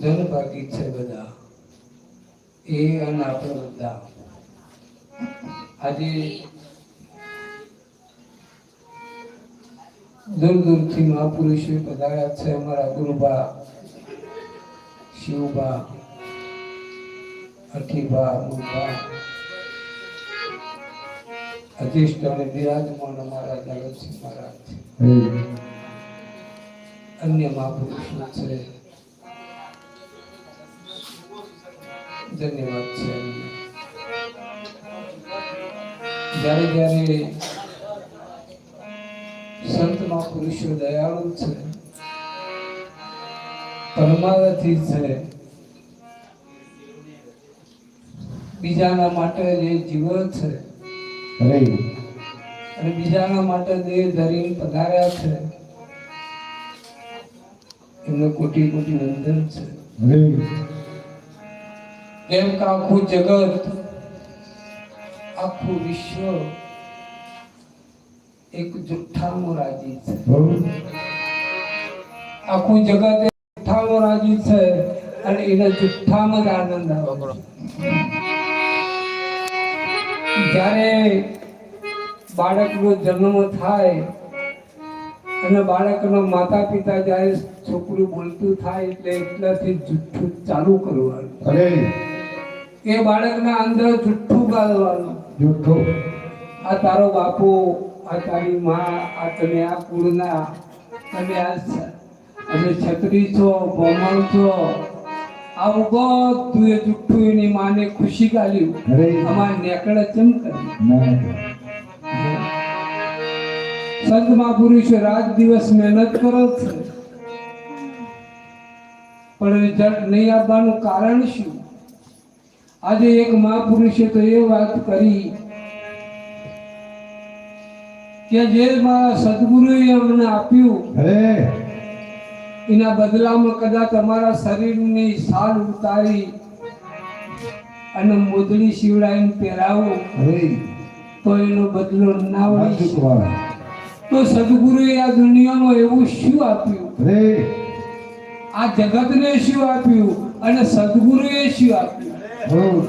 જનભાગી છે બધા એ અને આપણે બધા. આજે દૂર દૂરથી મહાપુરુષો પધાર્યા છે અમારા ગુરુબા, શિવબા અઠીબા મુબા અધિષ્ઠાને બિરાજમાન અમારા જગતસિંહ મહારાજ અન્ય મહાપુરુષો છે. ધન્યવાદ છે જ્યારે જ્યારે સંત મહાપુરુષો દયાળુ છે પરમારથી છે બીજાના માટે જે જીવન છે અને બીજાના માટે દેહ ધરીને પધાર્યા છે એમને કોટી કોટી વંદન છે. એમ કે આખું જગત આખું વિશ્વ એક જુઠ્ઠામાં રાજી છે. આખું જગત જુઠ્ઠામાં રાજી છે અને એને જુઠ્ઠામાં જ આનંદ આવે જ્યારે બાળકનો જન્મ થાય અને બાળકનો માતા પિતા જ્યારે છોકરું બોલતું થાય એટલે એટલાથી જુઠ્ઠું ચાલુ કરવાનું. એ બાળકના અંદર જુઠ્ઠું ગાળવાનું. આ તારો બાપુ આ તારી માં આ તમે આ કુળના તમે આ અને છત્રી છો બ્રાહ્મણ છો આવું બધું એ જુઠ્ઠું એની માને ખુશી ગાલ્યું. અમારે નેકળે ચમ કરી? સંત મહાપુરુષે રાત દિવસ મહેનત કરો છે. પણ રિઝલ્ટ નહીં આવવાનું કારણ શું? આજે એક મહાપુરુષે તો એ વાત કરી કે જે મારા સદગુરુએ અમને આપ્યું એના બદલામાં કદાચ અમારા શરીરની સાલ ઉતારી અને મોદડી શિવડાઈને પહેરાવો તો એનો બદલો ના હોય. તો સદગુરુએ આ દુનિયામાં એવું શું આપ્યું? આ જગતને શું આપ્યું? અને સદગુરુએ શું આપ્યું?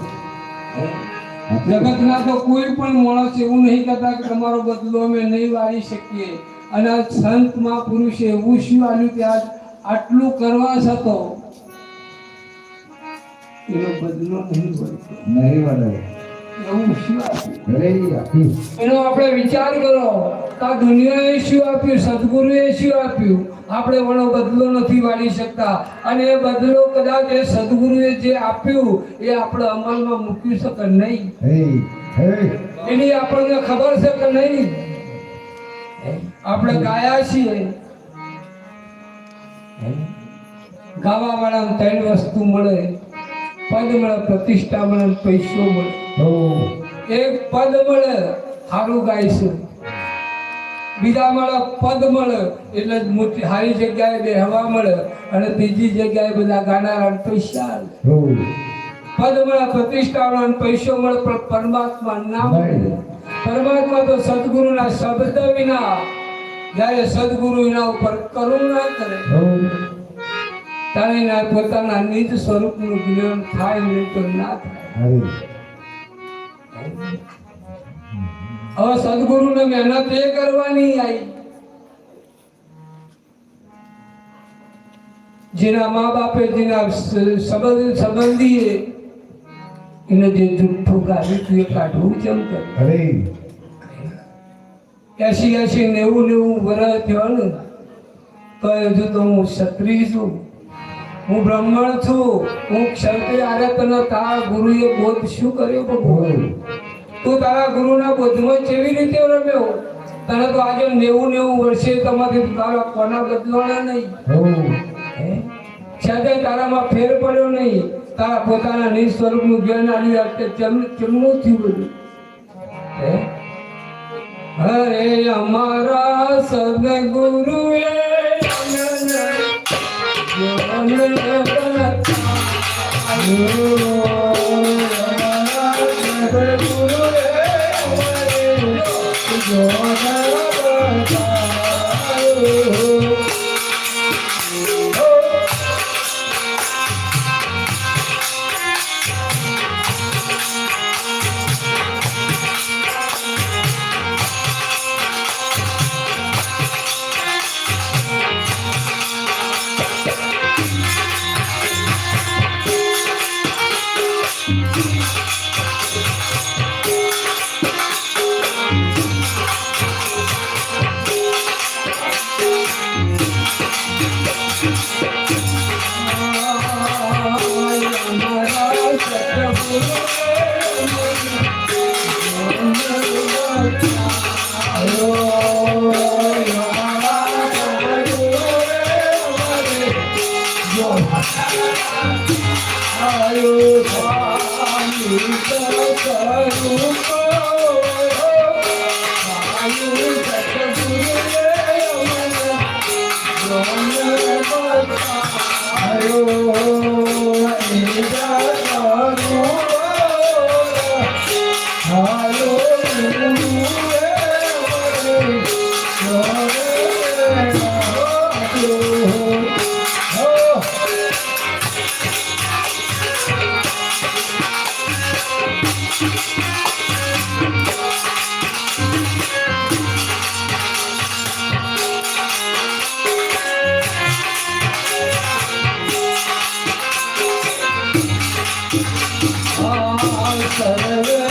જગતના તો કોઈ પણ માણસ એવું નહીં કરતા કે તમારો બદલો અમે નહીં વાળી શકીએ. અને આ સંત મહાપુરુષે એવું શું આવ્યું કે આજ આટલું કરવા છતો એનો બદલો નહીં વળતો. એવું શું આપ્યું? એનો આપણે વિચાર કરો આ દુનિયાએ શું આપ્યું? સદગુરુએ શું આપ્યું? આપણે વણો બદલો નથી વાળી શકતા. અને એ બદલો કદાચ એ સદગુરુએ જે આપ્યું એ આપણે અમલમાં મૂકી શકે નહીં? એની આપણને ખબર છે કે નહીં? આપણે ગાયા છીએ. ગાવા વાળાને ત્રણ વસ્તુ મળે પદ મળે પ્રતિષ્ઠા મળે અને પૈસો મળે. એક પદ મળે સારું ગાઈશું બીજા મળે પદ મળે એટલે મોટી સારી જગ્યાએ બેહવા મળે અને ત્રીજી જગ્યાએ બધા ગાનારા પૈસા પદ મળે પ્રતિષ્ઠા મળે પૈસો મળે પણ પરમાત્મા ના મળે. પરમાત્મા તો સદગુરુના શબ્દ વિના જ્યારે સદગુરુ એના ઉપર કરુણા કરે એના પોતાના નિજ સ્વરૂપનું જ્ઞાન થાય નહીં તો ના થાય. હવે સદગુરુને મહેનત એ કરવાની આવી જેના મા બાપે, જેના સંબંધ, સંબંધીએ એને જે જુઠ્ઠું ગાડી કાઢવું કેમ કર્યું એસી એસી નેવું નેવું વર્ષ થયો ને તો હજુ તો હું ક્ષત્રિય છું. હું બ્રાહ્મણ છું. હું ક્ષત્રિય આરે તને તારા ગુરુએ બોધ શું કર્યો ભગવાન? તું તારા ગુરુના બોધમાં કેવી રીતે રમ્યો? તને તો આજે નેવું નેવું વર્ષે તમારી તારા કોના બદલવાના નહીં? હે? છતાંય તારામાં ફેર પડ્યો નહીં. તારા પોતાના નિજ સ્વરૂપનું જ્ઞાન આવી કેમનું થયું બધું. હે? હરે અમારા સદગુરુએ જ્ઞાન બતાવ્યું. સદગુરુએ અમને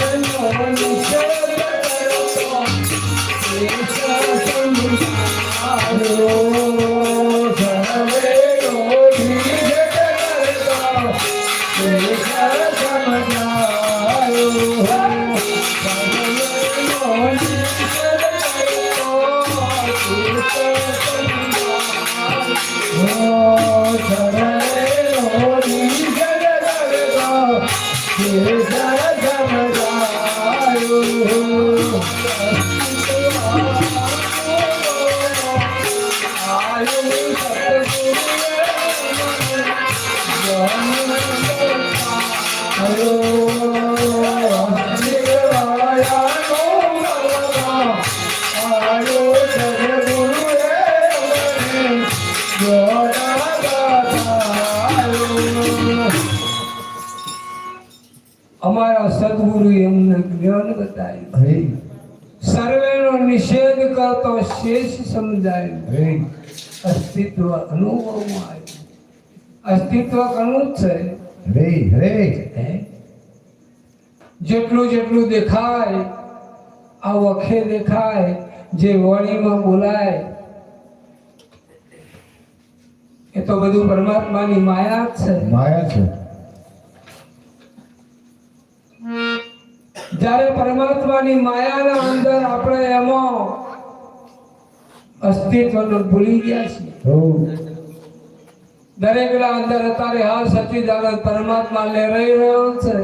અમારા સદગુરુ એમને જ્ઞાન બતાવ્યું સર્વેનો નિષેધ કરતો શેષ સમજાય. અસ્તિત્વ અનુભવમાં આવ્યું. અસ્તિત્વ ઘણું જ છે હરે જેટલું જેટલું દેખાય આ વખે દેખાય જે વાણીમાં બોલાય. એ તો બધું પરમાત્માની માયા જ છે. માયા છે. જ્યારે પરમાત્માની માયાના અંદર આપણે એમાં અસ્તિત્વને ભૂલી ગયા છીએ. દરેકના અંદર અત્યારે હાલ સચ્ચિદાનંદ પરમાત્મા લહેરાઈ રહ્યો છે.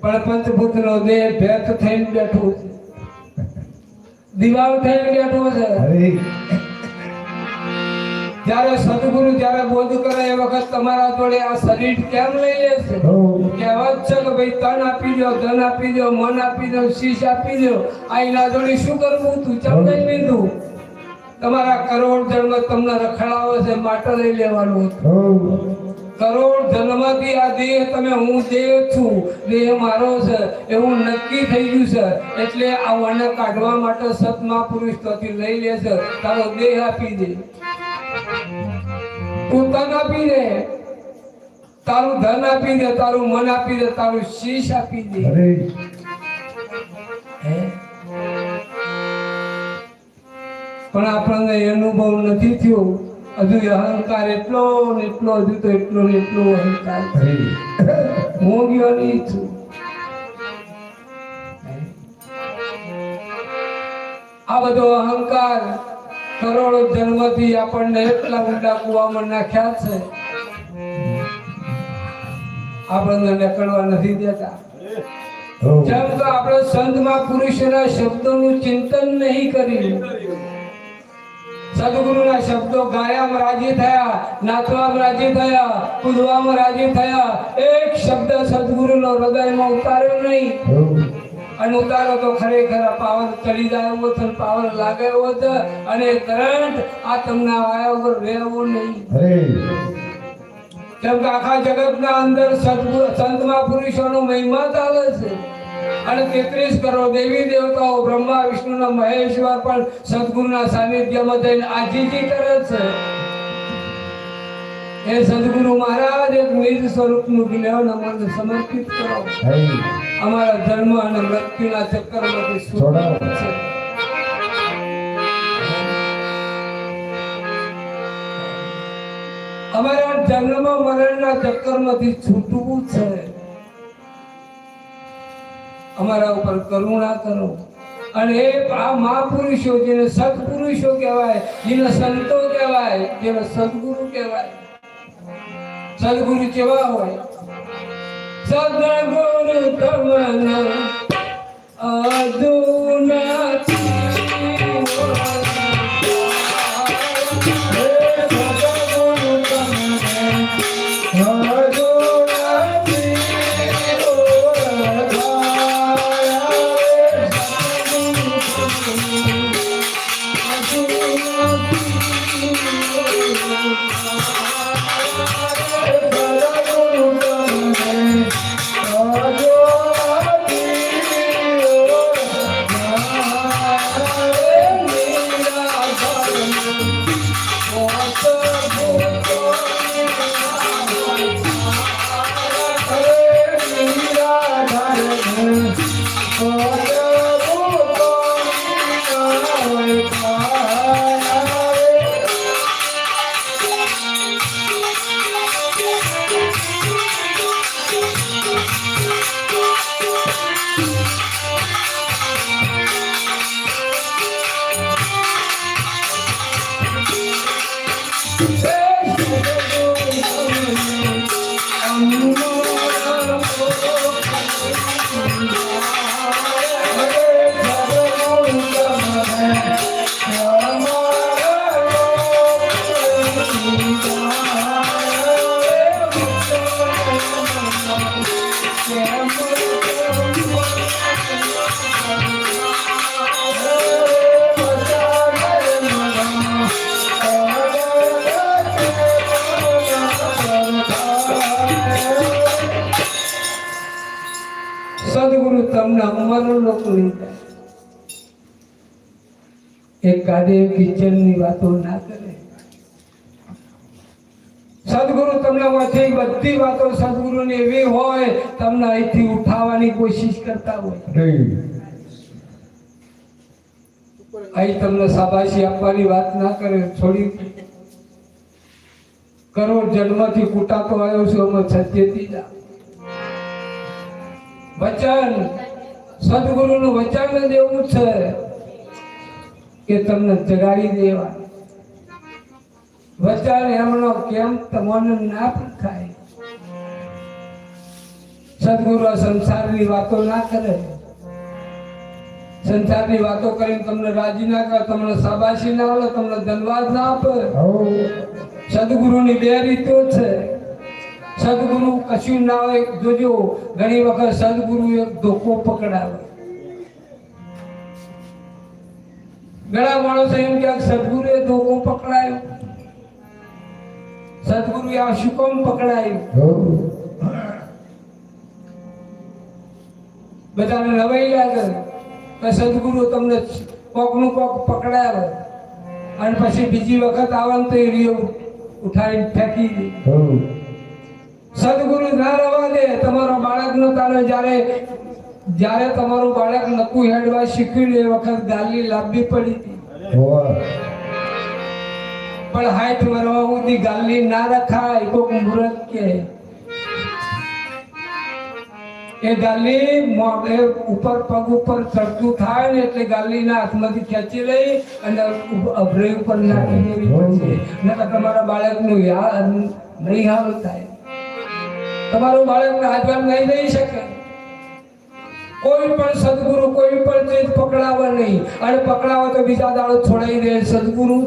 પણ પંચભૂત નો દેહ ભેદ થઈને બેઠો છે. દિવાલ થઈને બેઠો છે. જ્યારે સદગુરુ જ્યારે બોધ કરે એ વખત તમારા જોડે આ શરીર કેમ લઈ લે છે? કહેવત છે કે ભાઈ તન આપી દો ધન આપી દો મન આપી દો શીશ આપી દો આ એના જોડે શું કરવું તું? ચમકાઈ લીધું? તમારા કરોડ જન્મ તમને રખડાવે છે માટે લઈ લેવાનું હતું. કરોડ જન્મથી આ દેહ તમે હું દેહ છું દેહ મારો છે એવું નક્કી થઈ ગયું છે. એટલે આ વર્ણ કાઢવા માટે સતમા પુરુષ તોથી લઈ લે છે. તારો દેહ આપી દે. તું તન આપી દે. તારું ધન આપી દે તારું મન આપી દે તારું શીશ આપી દે. હે? પણ આપણને અનુભવ નથી થયો. હજુ અહંકાર એટલો ને એટલો હજુ તો એટલો ને એટલો અહંકાર હું. ગયો નહીં છું. આ બધો અહંકાર કરોડો જન્મથી આપણને એટલા ઊંડા કુવામાં નાખ્યા છે. આપણને નીકળવા નથી દેતા. જેમ કે આપણે સંતમાં પુરુષના શબ્દોનું ચિંતન નહીં કર્યું સદગુરુના શબ્દો ગાયામાં રાજી થયા નાચવામાં રાજી થયા, કૂદવામાં રાજી થયા. એક શબ્દ સદગુરુનો હૃદયમાં ઉતાર્યો નહીં. અને ઉતારો તો ખરેખર પાવર ચડી જાય છે પાવર લાગે છે, અને કરંટ આ તમને વાયા વગર રહેવો નહીં. કેમ કે આખા જગતના અંદર સદગુરુ સંત મહાપુરુષોનો મહિમા ચાલે છે. અને તેત્રીસ કરોડ દેવી દેવતાઓ બ્રહ્મા વિષ્ણુના મહેશ્વર પણ સદગુરુના સાનિધ્યમાં થઈને આજીજી કરે છે. એ સદગુરુ મહારાજ એક નિજ સ્વરૂપનું જ્ઞાન અમને સમર્પિત કરો. અમારા જન્મ અને મૃત્યુના ચક્કરમાંથી છોડાવો. છે. અમારા જન્મ મરણના ચક્કરમાંથી છૂટવું છે. અમારા ઉપર કરુણા કરો. અને આ મહાપુરુષો જેને સત્પુરુષો કહેવાય, જેને સંતો કહેવાય, જેને સદગુરુ કહેવાય. સદગુરુ કેવા હોય? સદગુરુ તમને અધુનાથી એક કાદે કિચનની વાતો ના કરે. સદગુરુ તમને માંથી બધી વાતો સદગુરુની એવી હોય તમને અહીંથી ઉઠાવવાની કોશિશ કરતા હોય. અહીં તમને શાબાશી આપવાની વાત ના કરે છોડી કરોડ જન્મથી કૂટાતો આવ્યો છું અમે સત્યથી જા વચન. સદગુરુનું વચન જ એવું છે. કે તમને જગાડી દેવા. વચન એમનો કેમ તમને ના થાય સદગુરુ સંસારની વાતો ના કરે. સંસારની વાતો કરીને તમને રાજી ના કરે, તમને શાબાશી ના આવે તમને ધનવાદ ના આપે. સદગુરુની બે રીતો છે. સદગુરુ કશું ના હોય, જોજો, ઘણી વખત સદગુરુ એક ધોકો પકડાવે ઘણા માણસો એમ કે સદગુરુએ ધોકો પકડાયો. સદગુરુએ આ શું કોમ પકડાયું. બધાને નવાઈ લાગે કે સદગુરુ તમને કોકનું કોક પકડાવે. અને પછી બીજી વખત આવવાનું ને તો એ રીઓ ઉઠાવીને ફેંકી દે. સદગુરુ ના રવા દે. તમારો બાળકનો તારે જ્યારે જ્યારે તમારું બાળક નકું હેડવા શીખ્યું એ વખત ગાલી લાંબી પડી હતી. પણ હાઈટ મરવા સુધી ગાલી ના રખાય કોક મુહૂર્ત કે એ ગાલી મોઢે ઉપર પગ ઉપર ચડતું થાય ને એટલે ગાલીના હાથમાંથી ખેંચી લઈ અને અભરે ઉપર નાખી દેવી પડશે. નકર તમારા બાળકનું યાદ નહીં હાલ થાય. તમારું બાળક હાજર નહીં રહી શકે. કોઈ પણ સદગુરુ કોઈ પણ ચીજ પકડાવે નહીં. અને પકડાવે તો બીજા દાડો છોડાઈ દે સદગુરુ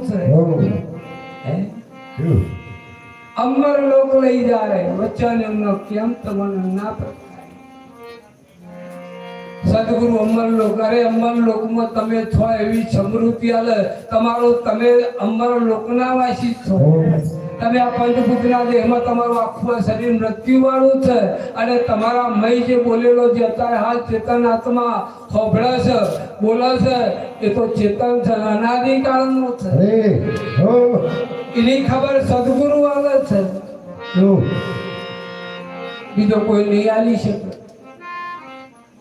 અમર લોક લઈ જાય. વચન એમનો કેમ તમને ના સદગુરુ અમર લોક. અરે અમર લોકમાં તમે છો એવી સમૃદ્ધિ અલ તમારો તમે અમર લોકના વાસી છો. તમે આ પંચભૂતના દેહમાં તમારું આખું શરીર મૃત્યુ વાળું છે. અને તમારા મય જે બોલેલો જે અત્યારે હાલ ચેતન આત્મા ખોભળે છે બોલે છે એ તો ચેતન છે અનાદિકાળનું છે. એની ખબર સદગુરુ આલે છે બીજો કોઈ નહીં આલી શકે.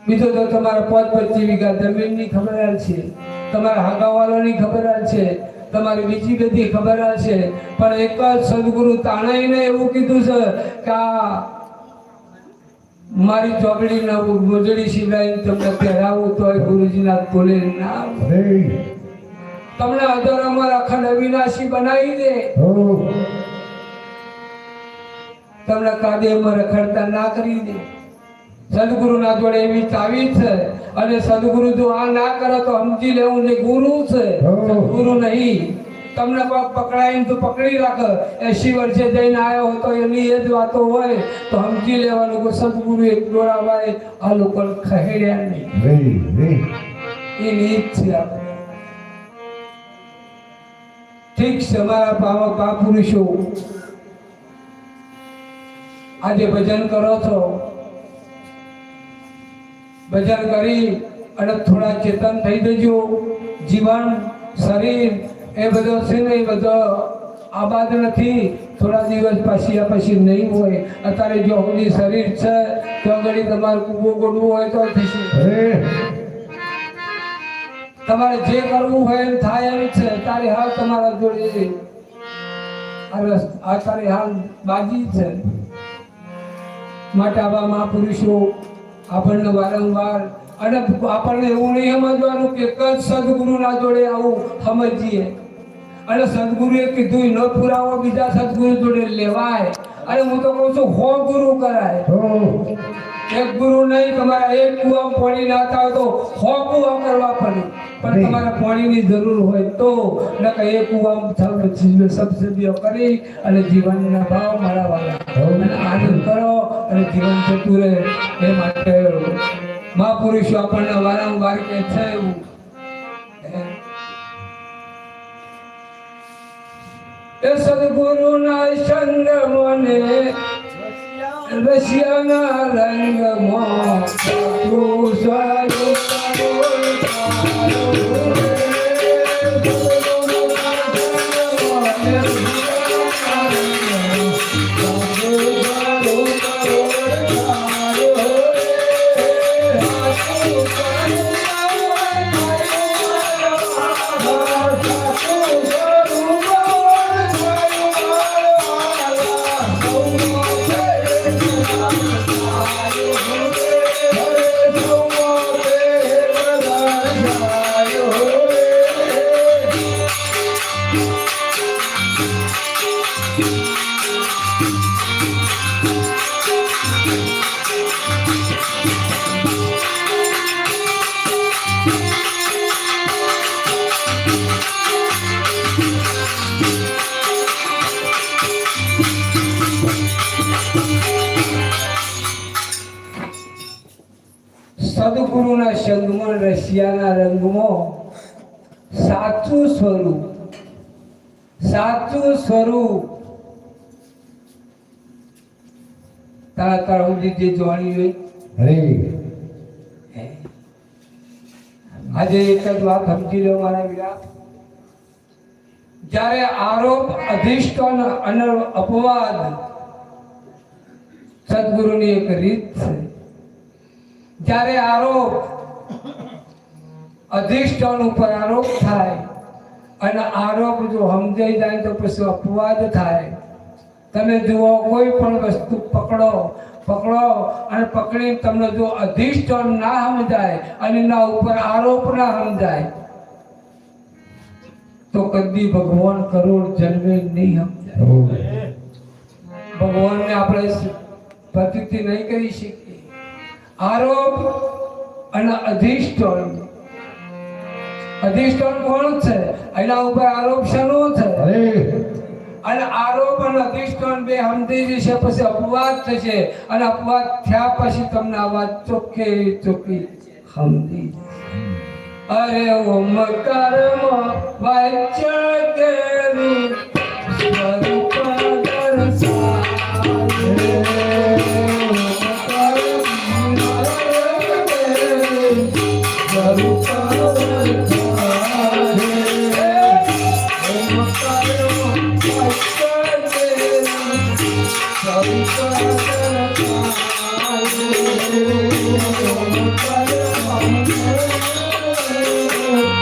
બીજો તો તમારા પાંચ પચીસ વીઘા જમીનની ખબર છે. તમારા હાગાવાળાની ખબર છે. તમારી બીજી બધી ખબર હશે. પણ એક જ સદગુરુ તાણાઈને એવું કીધું છે કે આ મારી ચોકડી ના મોજડી સિવાય તમને પહેરાવું તો ગુરુજીના બોલે ના તમને અધરમાં અખંડ અવિનાશી બનાવી દે. તમને તમને કાદેમાં રખડતા ના કરી દે. સદગુરુના જોડે એવી ચાવી છે અને સદગુરુ જો આ ના કરે તો સમજી લેવું જે ગુરુ છે. ગુરુ નહીં. તમને પગ પકડાઈને તો પકડી રાખે. એસી વર્ષે જઈને આવ્યો હતો એની એ જ વાતો હોય તો સમજી લેવાનું કે સદગુરુ એક દોરાવાય આ લોકો ખહેડ્યા નહીં. એ નીત છે ઠીક છે મારા પાવક આ પુરુષો આજે ભજન કરો છો. ભજન કરી અને થોડા ચેતન થઈ જજો. જીવન શરીર એ બધો છે ને એ બધો આબાદ નથી. થોડા દિવસ પછી આ પછી નહીં હોય. અત્યારે જો હોલી શરીર છે તો આગળ તમારે કૂવો ગોડવું હોય તો થશે. તમારે જે કરવું હોય એમ થાય એમ છે. તારી હાલ તમારા જોડે આ તારી હાલ બાજી છે. માટે આવા મહાપુરુષો આપણને વારંવાર. અને આપણને એવું નહીં સમજવાનું કે એક જ સદગુરુના જોડે આવું સમજીએ. અને સદગુરુએ કીધું, ન પુરાવો બીજા સદગુરુ જોડે લેવાય. અને હું તો કહું છું, હો ગુરુ કરાય. એક ગુરુ નહીં તમારા એક કુવા પાણી નાતા હોય તો સો કુવા કરવા પડે પણ તમારે પાણીની જરૂર હોય તો નકર એક કુવા સબસિડીઓ કરી અને જીવનના ભાવ મારા વાળા આનંદ કરો અને જીવન જતું રહે એ માટે મહાપુરુષો આપણને વારંવાર કે છે એવું. એ સદગુરુના સંગ મને Ve si anaranga ma, સદગુરુના તારા જે જોણી હોય. અરે આજે એક જ વાત સમજી લો મારા વીરા. જ્યારે આરોપ અધિષ્ઠાન અને અપવાદ સદગુરુની એક રીત છે. જ્યારે આરોપ અધિષ્ઠાન ઉપર આરોપ થાય અને આરોપ જો સમજાઈ જાય તો પછી અપવાદ થાય. તમે જુઓ કોઈ પણ વસ્તુ પકડો પકડો અને પકડીને તમને જો અધિષ્ઠાન ના સમજાય અને એના ઉપર આરોપ ના સમજાય તો કદી ભગવાન કરોડ જન્મે નહીં સમજાય. ભગવાનને આપણે પ્રતિથી નહીં કરી શકીએ. આરોપ અને અધિષ્ઠાન. અધિષ્ઠાન કોણ છે? એના ઉપર આરોપ શેનો છે? અને આરોપ અને અધિષ્ઠાન બે સમજી જશે પછી અપવાદ થશે. અને અપવાદ થયા પછી તમને આ વાત ચોખ્ખે ચોખ્ખી સમજી અરે ઓમકારમાં વાચ્ય તેરું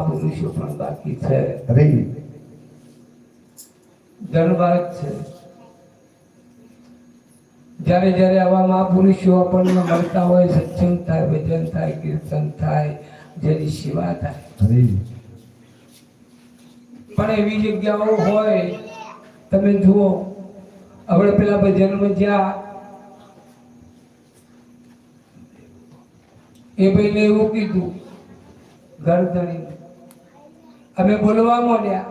મહાપુરુષો પણ બાકી છે. અરે છે. જ્યારે જ્યારે આવા મહાપુરુષો આપણને મળતા હોય સત્સંગ થાય ભજન થાય કીર્તન થાય જેની સેવા થાય. પણ એવી જગ્યાઓ હોય તમે જુઓ આપણે પેલા ભજનમાં જ્યાં એ ભાઈને એવું કીધું ગરદણી અમે બોલવા મળ્યા.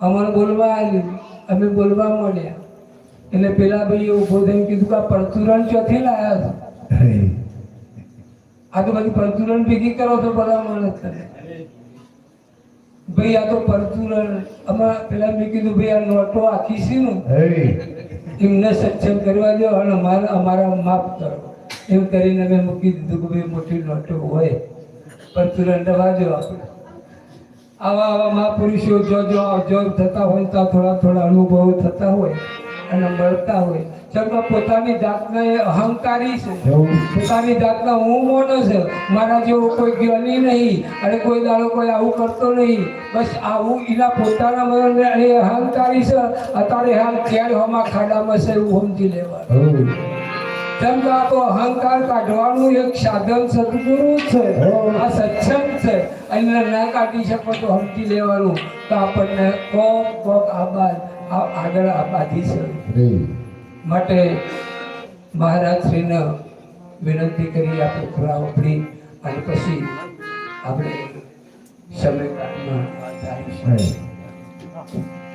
અમારે બોલવા આવ્યું. અમે બોલવા મળ્યા. એટલે પેલા ભાઈએ ઊભો થઈને કીધું કે આ પરચુરણ ચોથી લાયા છો. આ તો બધી પરચુરણ ભેગી કરો તો બધા માણસ કરે. ભાઈ આ તો પરચુરણ અમારા પેલા મેં કીધું ભાઈ આ નોટો આખી છે ને? એમને સક્ષમ કરવા દો અને અમારા અમારા માફ કરો. એમ કરીને મેં મૂકી દીધું કે ભાઈ મોટી નોટો હોય. પરચુરણ દવા દો આપણે. આવા આવા મહાપુરુષો જો જો થતા હોય તો થોડા થોડા અનુભવો થતા હોય અને મળતા હોય. ચલો, પોતાની જાતના અહંકારી છે. પોતાની જાતના હું મોનો છે. મારા જેવો કોઈ જ્ઞાની નહીં અને કોઈ દાડો કોઈ આવું કરતો નહીં. બસ આવું એના પોતાના મનને એ અહંકારી છે. અત્યારે હાલ ક્યારે હમા ખાડામાં છે એવું સમજી લેવાનું. આ તો અહંકાર કાઢવાનું એક સાધન સદગુરુ છે. આ સત્સંગ છે. અને ના કાઢી શકો તો હમકી લેવાનું. તો આપણને કોક કોક આબાદ આ- આગળ આબાદી છે. માટે મહારાજશ્રીને વિનંતી કરી આપણે ખુરા ઉપડી અને પછી આપણે સમય કાઢમાં ધારીશું